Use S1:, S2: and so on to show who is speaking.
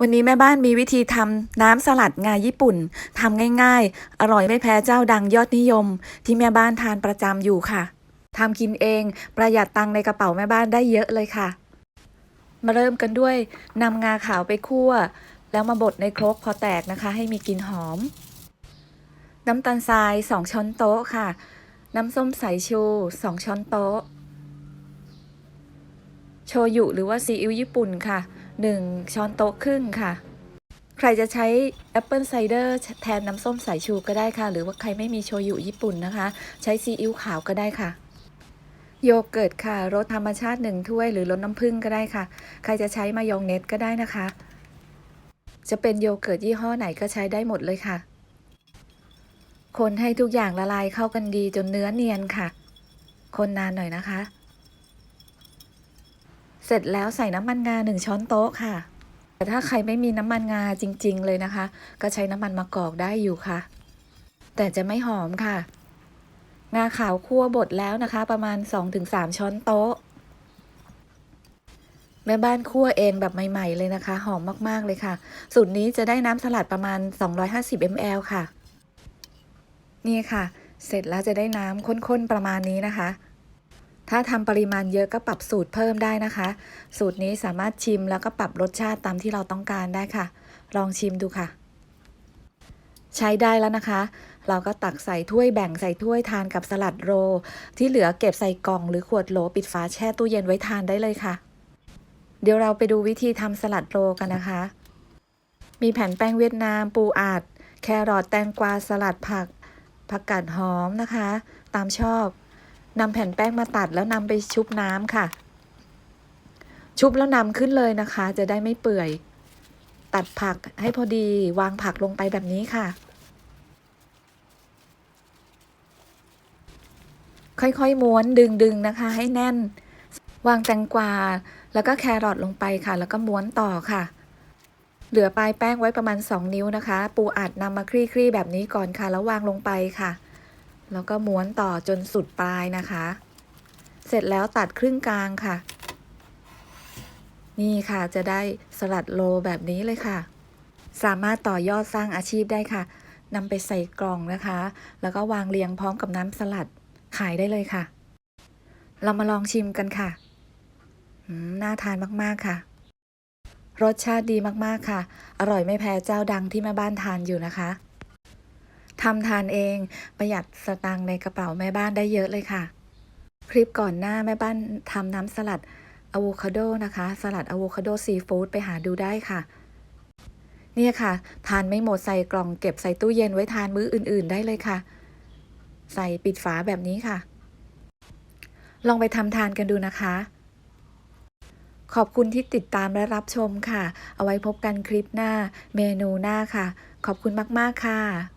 S1: วันนี้แม่บ้านมีวิธีทำน้ำสลัดงาญี่ปุ่นทำง่ายๆ อร่อยไม่แพ้เจ้าดังยอดนิยม ที่แม่บ้านทานประจำอยู่ค่ะทำกินเองประหยัดตังในกระเป๋าแม่บ้านได้เยอะเลยค่ะ มาเริ่มกันด้วยนำงาขาวไปคั่ว แล้วมาบดในครกพอแตกนะคะ ให้มีกลิ่นหอม น้ำตาลทราย 2 ช้อนโต๊ะค่ะ น้ำส้มสายชู 2 ช้อนโต๊ะ โชยุหรือว่าซีอิ๊วญี่ปุ่นค่ะ 1 ช้อนโต๊ะครึ่งค่ะ ใครจะใช้แอปเปิลไซเดอร์แทนน้ำส้มสายชูก็ได้ค่ะ หรือว่าใครไม่มีโชยุญี่ปุ่นนะคะ ใช้ซีอิ๊วขาวก็ได้ค่ะ โยเกิร์ตค่ะรสธรรมชาติหนึ่งถ้วยหรือรสน้ำผึ้งก็ได้ค่ะ ใครจะใช้มายองเนสก็ได้นะคะ จะเป็นโยเกิร์ตยี่ห้อไหนก็ใช้ได้หมดเลยค่ะ คนให้ทุกอย่างละลายเข้ากันดีจนเนื้อเนียนค่ะ คนนานหน่อยนะคะ เสร็จแล้วใส่น้ำมันงาหนึ่งช้อนโต๊ะค่ะ แต่ถ้าใครไม่มีน้ำมันงาจริง ๆ เลยนะคะ ก็ใช้น้ำมันมะกอกได้อยู่ค่ะ แต่จะไม่หอมค่ะ งาขาวคั่วบดแล้วนะคะ ประมาณ 2-3 ช้อนโต๊ะ แม่บ้านคั่วเองแบบใหม่ ๆ เลยนะคะ หอมมากๆเลยค่ะ สูตรนี้จะได้น้ำสลัดประมาณ 250 ml ค่ะ นี่ค่ะ เสร็จแล้วจะได้น้ำข้นๆประมาณนี้นะคะ ถ้าทำปริมาณเยอะก็ปรับสูตรเพิ่มได้นะคะ สูตรนี้สามารถชิมแล้วก็ปรับรสชาติตามที่เราต้องการได้ค่ะ ลองชิมดูค่ะ ใช้ได้แล้วนะคะ เราก็ตักใส่ถ้วยแบ่งใส่ถ้วยทานกับสลัดโรลที่เหลือเก็บใส่กล่องหรือขวดโหลปิดฝาแช่ตู้เย็นไว้ทานได้เลยค่ะ เดี๋ยวเราไปดูวิธีทำสลัดโรลกันนะคะ มีแผ่นแป้งเวียดนาม ปูอัดแครอทแตงกวาสลัดผักผักกาดหอมนะคะ ตามชอบ นำแผ่นแป้งมาตัดแล้วนำไปชุบน้ำค่ะ ชุบแล้วนำขึ้นเลยนะคะ จะได้ไม่เปื่อย ตัดผักให้พอดีวางผักลงไปแบบนี้ค่ะ ค่อยๆม้วนดึงๆนะคะ ให้แน่น วางแตงกวา แล้วก็แครอทลงไปค่ะ แล้วก็ม้วนต่อค่ะเหลือปลายแป้งไว้ประมาณ 2 นิ้วนะคะ ปูอัดนำมาคลี่ๆแบบนี้ก่อนค่ะ แล้ววางลงไปค่ะ แล้วก็ม้วนต่อจนสุดปลายนะคะ เสร็จแล้วตัดครึ่งกลางค่ะ นี่ค่ะจะได้สลัดโลแบบนี้เลยค่ะ สามารถต่อยอดสร้างอาชีพได้ค่ะนำไปใส่กล่องนะคะ แล้วก็วางเรียงพร้อมกับน้ำสลัดขายได้เลยค่ะ เรามาลองชิมกันค่ะน่าทานมากๆค่ะ รสชาติดีมากๆค่ะ อร่อยไม่แพ้เจ้าดังที่แม่บ้านทานอยู่นะคะำทานเอง ประหยัดสตางค์ในกระเป๋าแม่บ้านได้เยอะเลยค่ะ คลิปก่อนหน้าแม่บ้านทำน้ำสลัดอะโวคาโดนะคะ สลัดอะโวคาโดซีฟู้ดไปหาดูได้ค่ะ เนี่ยค่ะ ทานไม่หมดใส่กล่องเก็บใส่ตู้เย็นไว้ทานมื้ออื่น ๆ ได้เลยค่ะ ใส่ปิดฝาแบบนี้ค่ะ ลองไปทำทานกันดูนะคะ ขอบคุณที่ติดตามและรับชมค่ะ เอาไว้พบกันคลิปหน้า เมนูหน้าค่ะ ขอบคุณมาก ๆ ค่ะ